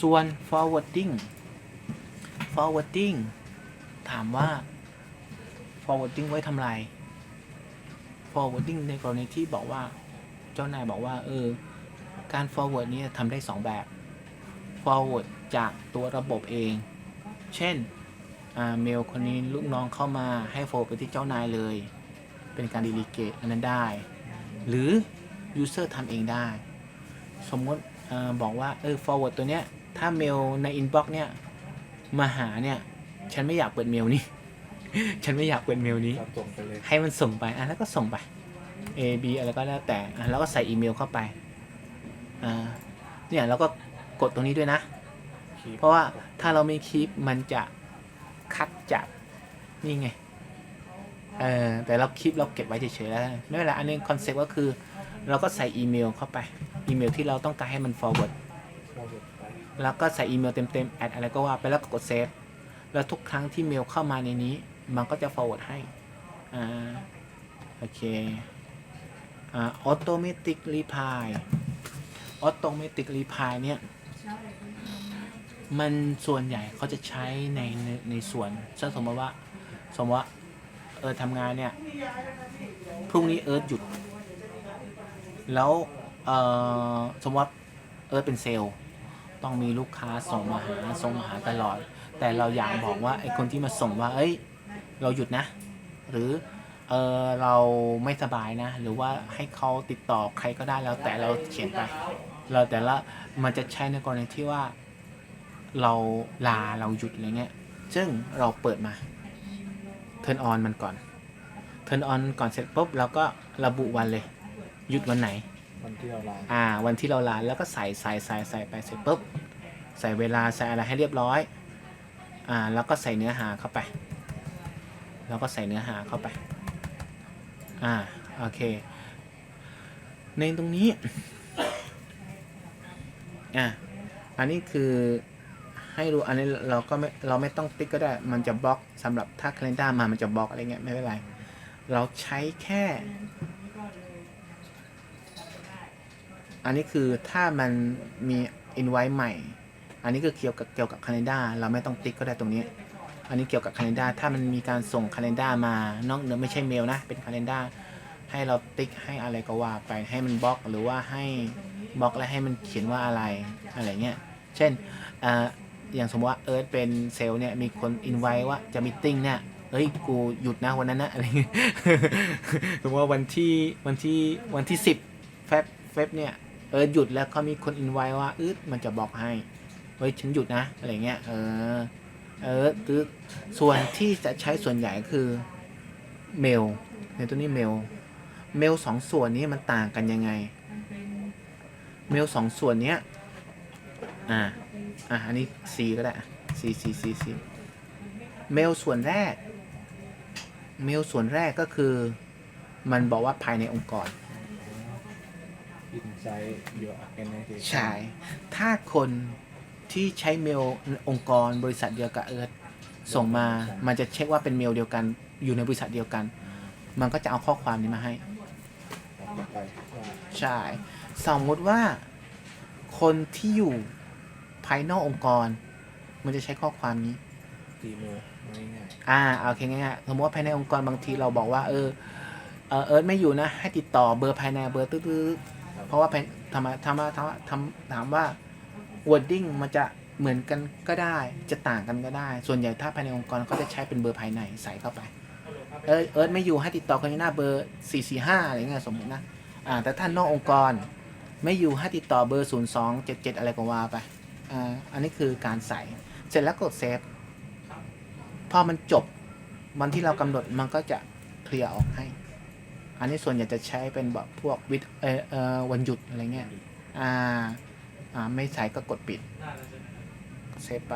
ส่วน forwarding forwarding ถามว่า forwarding ไว้ทำไร forwarding ในกรณีที่บอกว่า เจ้านายบอกว่า เออ การ forward นี่ยทำได้ 2 แบบ forward จากตัวระบบเอง เช่นอ่าเมลคนนี้ลูกน้องเข้ามาให้ forward ไปที่เจ้านายเลย เป็นการ delegate อันนั้นได้ หรือ user ทำเองได้ สมมติอาบอกว่า เออ forward ตัวเนี้ย ถ้าเมลใน inbox เนี่ย มาหาเนี่ย ฉันไม่อยากเปิดเมลนี้ ฉันไม่อยากเปิดเมลนี้ก็ส่งไปเลยให้มันส่งไปอะแล้วก็ส่งไป A B อะไรก็แล้วแต่อะแล้วก็ใส่อีเมลเข้าไปอ่าเนี่ยเราก็กดตรงนี้ด้วยนะ คีย์เพราะว่าถ้าเราไม่คลิปมันจะคัดจากนี่ไง เออแต่เราคลิปเราเก็บไว้เฉยๆแล้วไม่เป็นไรอันนี้คอนเซ็ปต์ก็คือ เราก็ใส่อีเมลเข้าไป อีเมลที่เราต้องการให้มัน forward เข้าไป แล้วก็ใส่อีเมลเต็มๆแอดอะไรก็ว่าไปแล้วก็กดเซฟแล้วทุกครั้งที่เมลเข้ามาในนี้ มันก็จะ forward ให้อ่าโอเคอ่า automatic reply automatic reply เนี่ยมันส่วนใหญ่เขาจะใช้ในในในส่วนเช่นสมมติว่า สมมติว่าเออทำงานเนี่ย พรุ่งนี้เอิร์ธหยุด แล้วเออสมมติว่า เอิร์ธเป็นเซลล์ ต้องมีลูกค้าส่งมาหาส่งมาหาตลอด แต่เราอยากบอกว่าไอ้คนที่มาส่งว่า เอ้ย เราหยุดนะ หรือเออเราไม่สบายนะ หรือว่าให้เขาติดต่อใครก็ได้แล้วแต่เราเขียนไปเราแต่ละมันจะใช้ในกรณีที่ว่าเราลาเราหยุดอะไรเงี้ย ซึ่งเราเปิดมา turn on มันก่อน turn on ก่อนเสร็จปุ๊บเราก็ระบุวันเลย หยุดวันไหน วันที่เราลาอ่า วันที่เราลาแล้วก็ใส่ใส่ใส่ใส่ไปเสร็จปุ๊บใส่เวลาใส่อะไรให้เรียบร้อย อ่า แล้วก็ใส่เนื้อหาเข้าไป แล้วก็ใส่เนื้อหาเข้าไป อ่า โอเค ในตรงนี้ อะอันนี้คือให้รู้อันนี้เราก็ไม่เราไม่ต้องติ๊กก็ได้ มันจะบล็อกสำหรับถ้า calendar มา มันจะบล็อกอะไรเงี้ยไม่เป็นไร เราใช้แค่ อันนี้คือถ้ามันมี invite ใหม่ อันนี้ก็เกี่ยวกับเกี่ยวกับ calendar เราไม่ต้องติ๊กก็ได้ตรงนี้ อันนี้เกี่ยวกับ calendar ถ้ามันมีการส่ง calendar มานอกเหนือไม่ใช่เมลนะ เป็น calendar ให้เราติ๊กให้อะไรก็ว่าไปให้มันบล็อกหรือว่าให้บล็อกแล้วให้มันเขียนว่าอะไรอะไรเงี้ย เช่นอ่าอย่างสมมติว่าเอิร์ธเป็นเซลล์เนี่ยมีคนอินไว้ว่าจะมีติ้งเนี่ยเฮ้ยกูหยุดนะวันนั้นนะอะไรเงี้ยสมมติว่าวันที่วันที่วันที่สิบเฟบเฟบเนี่ย เออหยุดแล้วเขามีคนอินไว้ว่าอึดมันจะบอกให้เฮ้ยฉันหยุดนะอะไรเงี้ยเออเออคือส่วนที่จะใช้ส่วนใหญ่คือเมลในตัวนี้เมล เมลสองส่วนนี้มันต่างกันยังไง เมลสองส่วนเนี้ยอ่าอะอันนี้ C ก็ได้ C C C C เมลส่วนแรก เมลส่วนแรกก็คือ มันบอกว่าภายในองค์กร อินไซต์ยูอาร์เอ็นไอทีใช่ ถ้าคนที่ใช้เมลองค์กรบริษัทเดียวกับเอิร์ธส่งมา มันจะเช็คว่าเป็นเมลเดียวกัน อยู่ในบริษัทเดียวกัน มันก็จะเอาข้อความนี้มาให้ต่อไปว่าใช่ สมมติว่าคนที่อยู่ภายนอกองค์กร มันจะใช้ข้อความนี้ตีเมลง่ายอ่าโอเคง่ายๆสมมติว่าภายในองค์กรบางทีเราบอกว่า เออเออเอิร์ธไม่อยู่นะ ให้ติดต่อเบอร์ภายในเบอร์ตื้อๆครับๆ เพราะว่าภายทำไมทำไมทำไมทำถามว่า wording มันจะเหมือนกันก็ได้ จะต่างกันก็ได้ ส่วนใหญ่ถ้าภายในองค์กรก็จะใช้เป็นเบอร์ภายในใส่เข้าไปเออเอิร์ธไม่อยู่ให้ติดต่อคนนี้หน้าเบอร์ 445 อะไรเงี้ยสมมตินะอ่าแต่ถ้านอกองค์กรไม่อยู่ให้ติดต่อเบอร์ 0277 อะไรก็ว่าไปอ่าอันนี้คือการใส่เสร็จแล้วกดเซฟพอมันจบวันที่เรากำหนดมันก็จะเคลียร์ออกให้ อันนี้ส่วนใหญ่จะใช้เป็นแบบพวกวิดเออเออวันหยุดอะไรเงี้ย อ่า อ่า ไม่ใส่ก็กดปิด เซฟไป